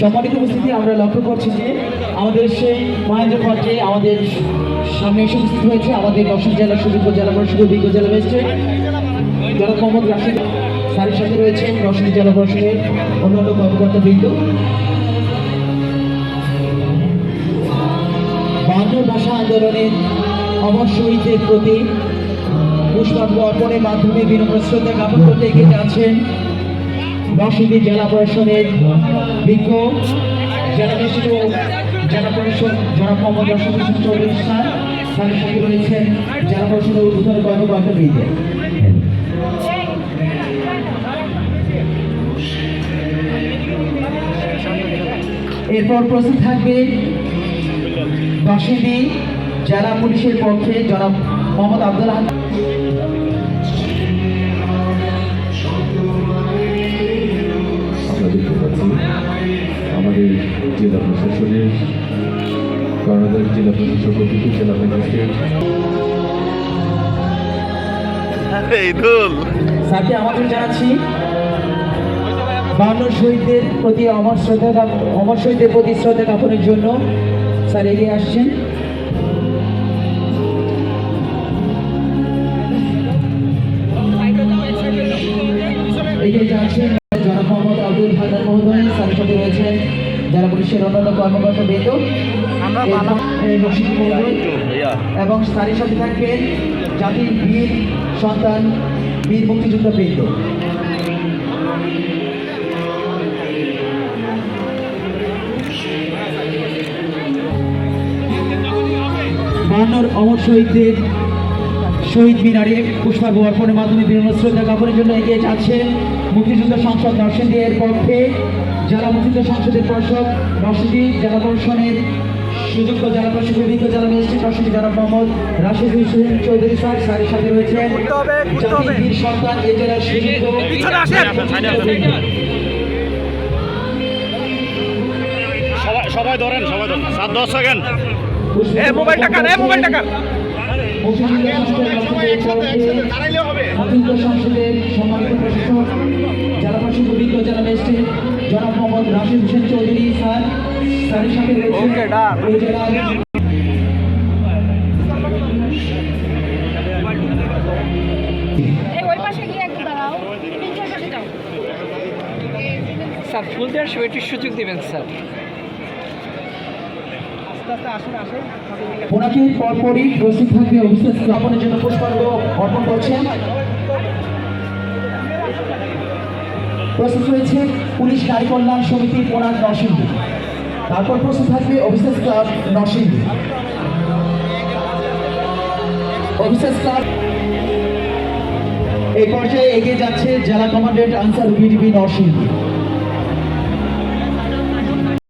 সম্মানিত উপস্থিতি, আমরা লক্ষ্য করছি যে আমাদের সেই মহেন্দ্র পথে আমাদের সামনে এসে উপস্থিত হয়েছে। আমাদের দর্শক জেলা সুযোগ্য জেলা পরিষদ অভিজ্ঞ জেলা ম্যাজিস্ট্রেট, যারা মোহাম্মদ রাশিদ স্যারের সাথে রয়েছেন রশিদ জেলা পরিষদের অন্যান্য কর্মকর্তা বৃন্দ বাংলা ভাষা আন্দোলনের অমর শহীদদের প্রতি পুষ্পাঞ্জলি অর্পণের মাধ্যমে বিনম্র শ্রদ্ধা জ্ঞাপন করতে এগিয়ে যাচ্ছেন নরসিংদী জেলা পরিষদের বিজ্ঞ জেলা ও জেলা পরিষদ জনাব মোহাম্মদ রশিদ চৌধুরী স্যার সাথে রয়েছেন জেলা পরিষদের উদ্বোধন কর্মকর্তা বৃন্দ। এরপর প্রস্তুত থাকবে বাসিন্দি জেলা পুলিশের পক্ষে জনাব মোহাম্মদ আব্দুল আমাদের জেলা প্রশাসনের কর্ণাটক জেলা প্রশাসক অফিস জেলা ম্যাজিস্ট্রেট স্যারকে আমাদের জানাচ্ছি বান্ন শহীদদের প্রতি অমর শ্রদ্ধা অমর শহীদদের প্রতি শ্রদ্ধা জ্ঞাপনের জন্য স্যার এগিয়ে আসছেন। এগিয়ে যাচ্ছেন আব্দুল মহোদয় সাথে রয়েছেন যারা পুলিশের অন্যান্য কর্মকর্তা বৃন্দ। রশিদ মহোদয় এবং স্যারের সাথে থাকবেন জাতির বীর সন্তান বীর মুক্তিযোদ্ধা বৃন্দ। বান্নর অমর শহীদদের শহীদ মিনারে পুষ্পার্ঘ অর্পণের মাধ্যমে বিনম্র শ্রদ্ধা জ্ঞাপনের জন্য এগিয়ে যাচ্ছে মুক্তিযুদ্ধ সংসদ নরসিংদী এর পক্ষে। জেলা মুক্তিযুদ্ধ সংসদের পরিষদ নরসিংদী জেলা প্রশাসনের সুযোগ্য জেলা প্রশাসক অভিজ্ঞ জেলা ম্যাজিস্ট্রেট নরসিংদী জেলা মোহাম্মদ রাশিদ হোসেন চৌধুরী স্যার স্যারের সাথে রয়েছেন জাতির সন্তান এই জেলার সবাই সবাই ধরেন সবাই ধরেন। সাত দশ সেকেন্ড। এ মোবাইল টাকা এ মোবাইল টাকা সংসদের সম্মানিত প্রশাসক জেলা প্রশাসক জেলা ম্যাজিস্ট্রেট জনাব মোহাম্মদ রাশিদ চৌধুরী স্যার স্যারের সাথে যাও স্যার ফুল দেওয়ার সময় একটু সুযোগ দেবেন, স্যার। ওনাকে পরপরই প্রস্তুত থাকবে অভিষেক স্থাপনের জন্য পুষ্পার্ঘ অর্পণ করছেন। প্রস্তুত হয়েছে পুলিশ নারী কল্যাণ সমিতি ওনার নরসিংদী। তারপর প্রস্তুত থাকবে অভিষেক ক্লাব নরসিংদী। অভিষেক ক্লাব এই পর্যায়ে এগিয়ে যাচ্ছে জেলা কমান্ডেন্ট আনসার বিডিবি নরসিংদী।